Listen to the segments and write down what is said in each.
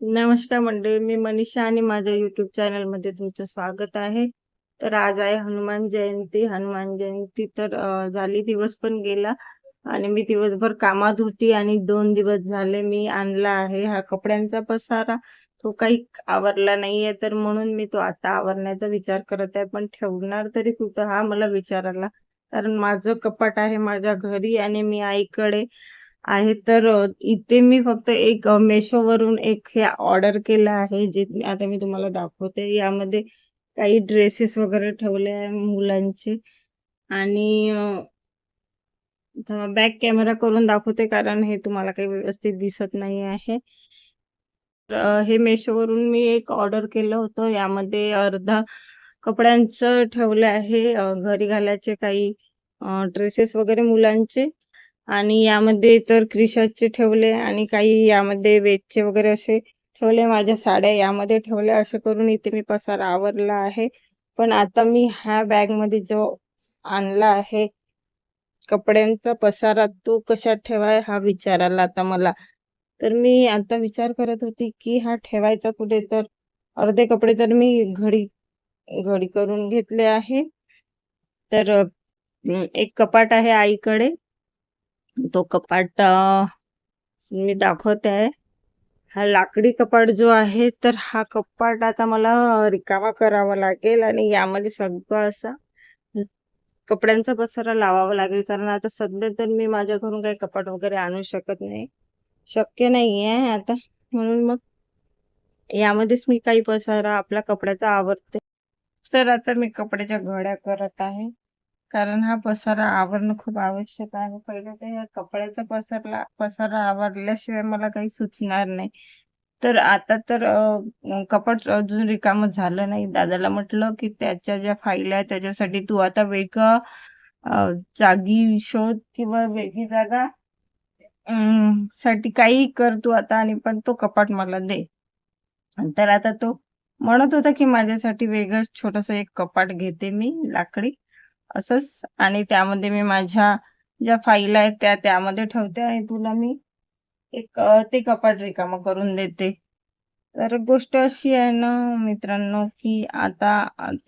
नमस्कार मंडळी मी मनीषा आणि माझ्या युट्यूब चॅनलमध्ये तुमचं स्वागत आहे. तर आज आहे हनुमान जयंती. हनुमान जयंती तर झाली दिवस पण गेला आणि मी दिवसभर कामात होती आणि दोन दिवस झाले मी आणला आहे हा कपड्यांचा पसारा. तो काही आवरला नाहीये तर म्हणून मी तो आता आवरण्याचा विचार करत आहे. पण ठेवणार तरी कुठं हा मला विचार आला कारण माझं कपाट आहे माझ्या घरी आणि मी आईकडे आहे. तर इथे मी फक्त एक मेशोवरून एक हे ऑर्डर केलं आहे जे आता मी तुम्हाला दाखवते. यामध्ये काही ड्रेसेस वगैरे ठेवले आहे मुलांचे. आणि बॅक कॅमेरा करून दाखवते कारण हे तुम्हाला काही व्यवस्थित दिसत नाही आहे. तर, हे मेशोवरून मी एक ऑर्डर केलं होतं. यामध्ये अर्धा कपड्यांचं ठेवलं आहे. घरी घालायचे काही ड्रेसेस वगैरे मुलांचे. आणि यामध्ये तर क्रिशाचे ठेवले आणि काही यामध्ये वेजचे वगैरे असे ठेवले माझ्या साड्या यामध्ये ठेवल्या. असे करून इथे मी पसार आवरला आहे. पण आता मी ह्या बॅगमध्ये जो आणला आहे कपड्यांचा पसारा तो कशात ठेवाय हा विचार आला आता मला. तर मी आता विचार करत होती की हा ठेवायचा कुठे? तर अर्धे कपडे तर मी घडी घडी करून घेतले आहे. तर एक कपाट आहे आईकडे. तो कपाट मी दाखवते. आहे हा लाकडी कपाट जो आहे तर हा कपाट आता मला रिकामा करावा लागेल आणि यामध्ये सगळं असा कपड्यांचा पसारा लावावा लागेल. कारण आता सध्या तर मी माझ्या घरून काही कपाट वगैरे आणू शकत नाही. शक्य नाही आहे आता. म्हणून मग यामध्येच मी काही पसारा आपल्या कपड्याचा आवडते तर आता मी कपड्याच्या घड्या करत आहे. कारण हा पसारा आवरणं खूप आवश्यक आहे. पहिले तर या कपड्याचा पसरला पसारा आवरल्याशिवाय मला काही सुचणार नाही. तर आता तर कपाट अजून रिकामं झालं नाही. दादाला म्हटलं की त्याच्या ज्या फाईल आहेत त्याच्यासाठी तू आता वेगळं जागी शोध किंवा वेगळी जागा साठी काही कर तू आता आणि पण तो कपाट मला दे. तर आता तो म्हणत होता की माझ्यासाठी वेगळं छोटस एक कपाट घेते मी लाकडी. असंच. आणि त्यामध्ये मी माझ्या ज्या फाईल आहेत त्या त्यामध्ये ठेवते आणि तुला मी एक ते कपाट रिकामं करून देते. तर गोष्ट अशी आहे ना मित्रांनो की आता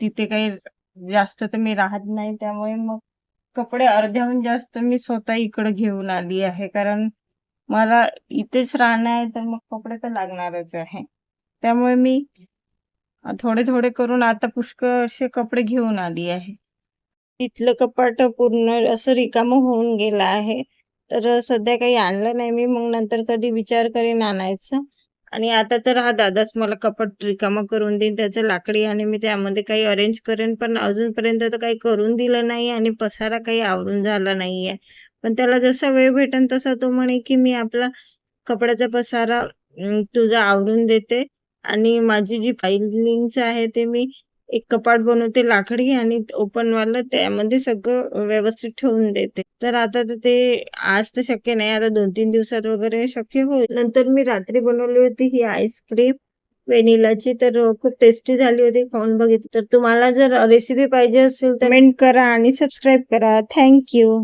तिथे काही जास्त तर मी राहत नाही त्यामुळे मग कपडे अर्ध्याहून जास्त मी स्वतः इकडे घेऊन आली आहे. कारण मला इथेच राहणं आहे तर मग कपडे तर लागणारच आहे. त्यामुळे मी थोडे थोडे करून आता पुष्कळ असे कपडे घेऊन आली आहे. तिथलं कपाट पूर्ण असं रिकामं होऊन गेलं आहे. तर सध्या काही आणलं नाही मी मग नंतर कधी विचार करेन आणायचं. आणि आता तर हा दादाच मला कपाट रिकामा करून देईन त्याचं लाकडी आणि मी त्यामध्ये काही अरेंज करेन पण अजूनपर्यंत तर काही करून दिलं नाही आणि पसारा काही आवरून झाला नाहीये. पण त्याला जसा वेळ भेटेन तसा तो म्हणे की मी आपला कपड्याचा पसारा तुझा आवरून देते. आणि माझी जी फायलिंगच आहे ते मी एक कपाट बनवते लाकडी आणि ओपन वाला त्यामध्ये सगळं व्यवस्थित ठेवून देते. तर आता तर ते आज तर शक्य नाही आता दोन तीन दिवसात वगैरे शक्य होईल. नंतर मी रात्री बनवली होती ही आईस्क्रीम व्हॅनिलाची तर खूप टेस्टी झाली होती खाऊन बघितली. तर तुम्हाला जर रेसिपी पाहिजे असेल तर कमेंट करा आणि सबस्क्राईब करा. थँक्यू